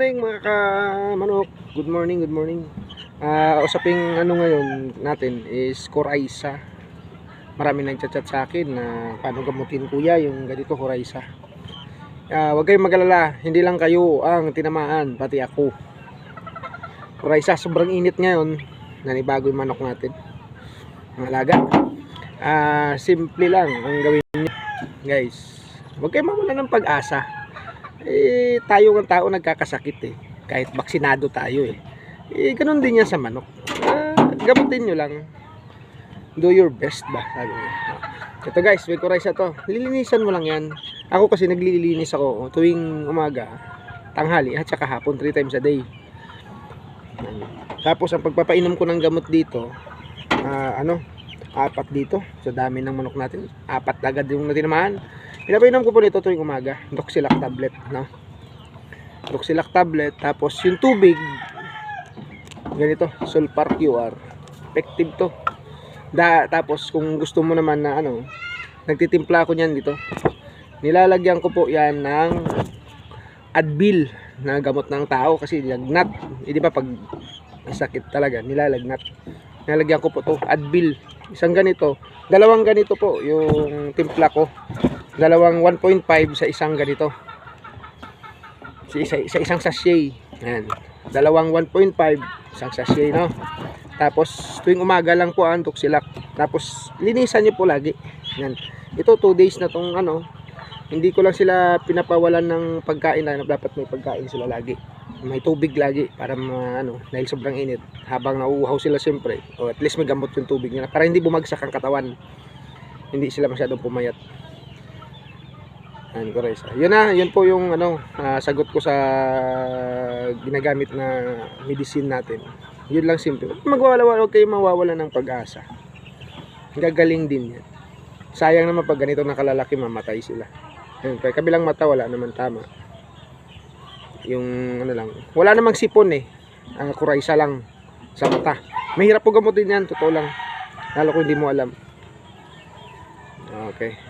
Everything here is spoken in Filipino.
morning mga ka-manok. Good morning, good morning. Ah, usaping ano ngayon natin is Coraisa. Marami nagchat-chat sa akin na paano gamutin kuya yung ganito Coraisa. Ah, wag kayong magalala, hindi lang kayo ang tinamaan, pati ako. Coraisa, sobrang init ngayon. Nanibago yung manok natin. Ang alaga. Ah, simple lang ang gawin niyo, guys. Huwag kayong mawala ng pag-asa eh tayo ng tao nagkakasakit eh. Kahit baksinado tayo eh. Eh ganun din yan sa manok. Ah, gamutin nyo lang. Do your best ba sabi niya. Ito guys may kuraysa to. Lilinisan mo lang yan. Ako kasi naglilinis ako tuwing umaga tanghali at saka hapon 3 times a day. Tapos ang pagpapainom ko ng gamot dito ah, ano apat dito sa dami ng manok natin apat agad yung natinamaan Pinapainom ko po nito tuwing umaga. Doxilac tablet, no? Doxilac tablet. Tapos yung tubig, ganito, Sulfar QR. Effective to. Da, tapos kung gusto mo naman na ano, nagtitimpla ako niyan dito. Nilalagyan ko po yan ng Advil na gamot ng tao kasi lagnat. Eh, di ba pag masakit talaga, nilalagnat. Nilalagyan ko po to Advil. Isang ganito, dalawang ganito po yung timpla ko dalawang 1.5 sa isang ganito. Sa, isa, sa isang sachet. Yan. Dalawang 1.5 isang sachet no? Tapos tuwing umaga lang po ang tuksilak tapos linisan nyo po lagi. Yan. Ito 2 days na tong ano hindi ko lang sila pinapawalan ng pagkain na dapat may pagkain sila lagi. May tubig lagi para ma, ano dahil sobrang init. Habang nauuhaw sila siyempre o at least may gamot yung tubig nila para hindi bumagsak ang katawan. Hindi sila masyadong pumayat Ayan, Correza. Yun na, yun po yung ano, ah, sagot ko sa ginagamit na medicine natin. Yun lang simple. Magwawala, huwag kayo mawawala ng pag-asa. Gagaling din yan. Sayang naman pag ganito nakalalaki, mamatay sila. Ayun, kaya kabilang mata, wala naman tama. Yung ano lang, wala namang sipon eh. Ang kuraysa lang sa mata. Mahirap po gamutin yan, totoo lang. Lalo kung hindi mo alam. Okay.